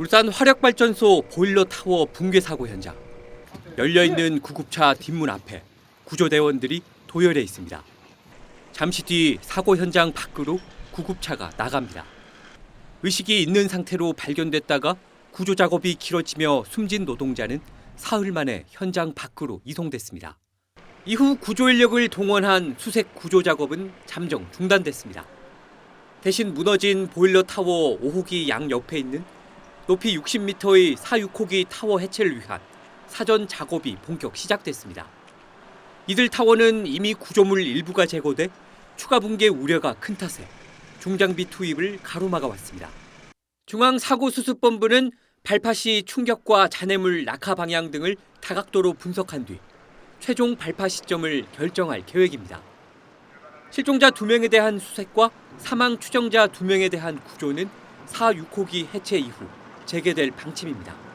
울산 화력발전소 보일러 타워 붕괴 사고 현장. 열려 있는 구급차 뒷문 앞에 구조대원들이 도열해 있습니다. 잠시 뒤 사고 현장 밖으로 구급차가 나갑니다. 의식이 있는 상태로 발견됐다가 구조 작업이 길어지며 숨진 노동자는 사흘 만에 현장 밖으로 이송됐습니다. 이후 구조 인력을 동원한 수색 구조 작업은 잠정 중단됐습니다. 대신 무너진 보일러 타워 5호기 양 옆에 있는 높이 60m의 4, 6호기 타워 해체를 위한 사전 작업이 본격 시작됐습니다. 이들 타워는 이미 구조물 일부가 제거돼 추가 붕괴 우려가 큰 탓에 중장비 투입을 가로막아 왔습니다. 중앙사고수습본부는 발파 시 충격과 잔해물 낙하 방향 등을 다각도로 분석한 뒤 최종 발파 시점을 결정할 계획입니다. 실종자 2명에 대한 수색과 사망 추정자 2명에 대한 구조는 4, 6호기 해체 이후 재개될 방침입니다.